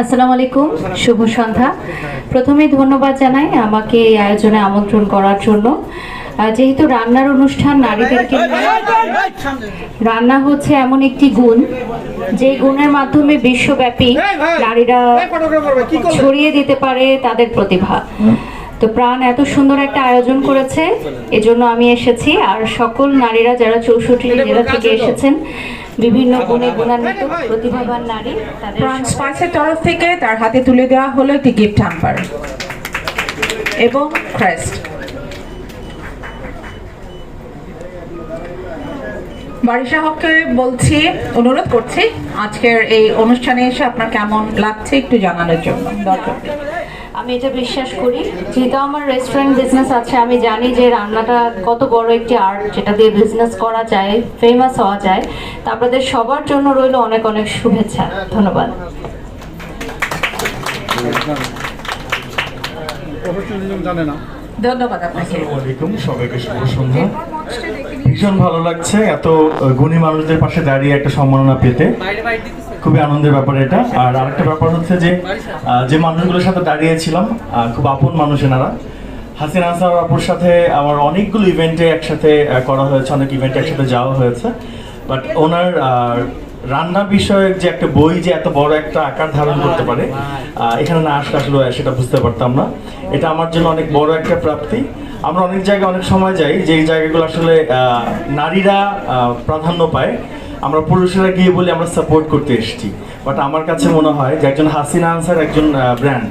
আসসালামু আলাইকুম শুভ সন্ধ্যা। প্রথমে ধন্যবাদ জানাই আমাকে এই আয়োজনে আমন্ত্রণ করার জন্য। যেহেতু রান্নার অনুষ্ঠান নারীদেরকে রান্না হচ্ছে এমন একটি গুণ যে গুণের মাধ্যমে বিশ্বব্যাপী নারীরা ছড়িয়ে দিতে পারে তাদের প্রতিভা। তো প্রাণ এত সুন্দর একটা আয়োজন করেছে এজন্য আমি এসেছি আর সকল নারীরা যারা চৌষট্টি জেলা থেকে এসেছেন বিভিন্ন গুণে গুণান্বিত প্রতিভাবান নারী প্রাণ তরফ থেকে তার হাতে তুলে দেওয়া হলো একটি গিফট হ্যাম্পার এবং ক্রেস্ট বারিশা হককে বলছি অনুরোধ করছি আজকের এই অনুষ্ঠানে এসে আপনার কেমন লাগছে একটু জানানোর জন্য। দর্শকদের। আমি এটা বিশ্বাস করি। যেহেতু আমার রেস্টুরেন্ট বিজনেস আছে আমি জানি যে রান্নাটা কত বড় একটি আর্ট যেটা দিয়ে বিজনেস করা যায় ফেমাস হওয়া যায়। তা আপনাদের সবার জন্য রইল অনেক অনেক শুভেচ্ছা। ধন্যবাদ। প্রফেশনালিজম জানে না। ধন্যবাদ আপনাকে। সবাইকে শুভ সন্ধ্যা। ভীষণ ভালো লাগছে এত গুণী মানুষদের পাশে দাঁড়িয়ে একটা সম্মাননা পেতে। খুবই আনন্দের ব্যাপার এটা। আর আরেকটা ব্যাপার হচ্ছে যে যে মানুষগুলোর সাথে দাঁড়িয়েছিলাম খুব আপন মানুষ এনারা। হাসিনা আনসার আপুর সাথে আমার অনেকগুলো ইভেন্টে একসাথে করা হয়েছে, অনেক ইভেন্টে একসাথে যাওয়া হয়েছে। বাট ওনার রান্না বিষয়ক যে একটা বই যে এত বড় একটা আকার ধারণ করতে পারে এখানে না আসলে আসলে সেটা বুঝতে পারতাম না। এটা আমার জন্য অনেক বড় একটা প্রাপ্তি। আমরা অনেক জায়গায় অনেক সময় যাই যে জায়গাগুলো আসলে নারীরা প্রাধান্য পায় আমরা পুরুষেরা গিয়ে বলি আমরা সাপোর্ট করতে এসেছি। বাট আমার কাছে মনে হয় যে একজন হাসিনা আনসার একজন ব্র্যান্ড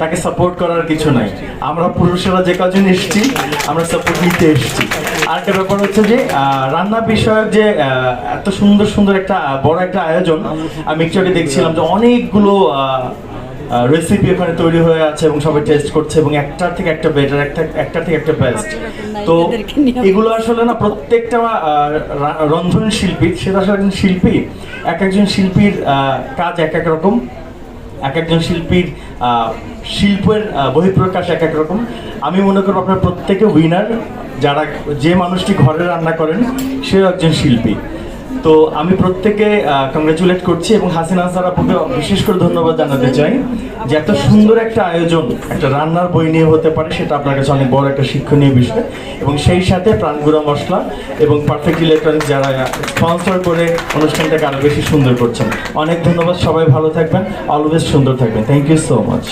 তাকে সাপোর্ট করার কিছু নাই। আমরা পুরুষেরা যে কজন এসেছি, আমরা সাপোর্ট নিতে এসেছি। আরেকটা ব্যাপার হচ্ছে যে রান্না বিষয়ক যে এত সুন্দর সুন্দর একটা বড় একটা আয়োজন, আমি একটু দেখছিলাম যে অনেকগুলো রেসিপি ওখানে তৈরি হয়ে আছে এবং সবাই টেস্ট করছে এবং একটার থেকে একটা বেটার একটা একটার থেকে একটা বেস্ট তো এগুলো আসলে না প্রত্যেকটা রন্ধন শিল্পী সেটা আসলে একজন শিল্পী এক একজন শিল্পীর কাজ এক এক রকম এক একজন শিল্পীর শিল্পের বহিঃপ্রকাশ এক এক রকম। আমি মনে করব আপনার প্রত্যেকে উইনার যারা যে মানুষটি ঘরে রান্না করেন সেও একজন শিল্পী। তো আমি প্রত্যেকে কংগ্রেচুলেট করছি এবং হাসিনা আনসার আপুকে বিশেষ করে ধন্যবাদ জানাতে চাই যে এত সুন্দর একটা আয়োজন একটা রান্নার বই নিয়ে হতে পারে সেটা আপনার কাছে অনেক বড় একটা শিক্ষণীয় বিষয়। এবং সেই সাথে প্রাণগুড়া মশলা এবং পারফেক্ট ইলেকট্রনিক্স যারা স্পন্সর করে অনুষ্ঠানটাকে আরও বেশি সুন্দর করছেন। অনেক ধন্যবাদ সবাই ভালো থাকবেন অলওয়েজ সুন্দর থাকবেন। Thank you so much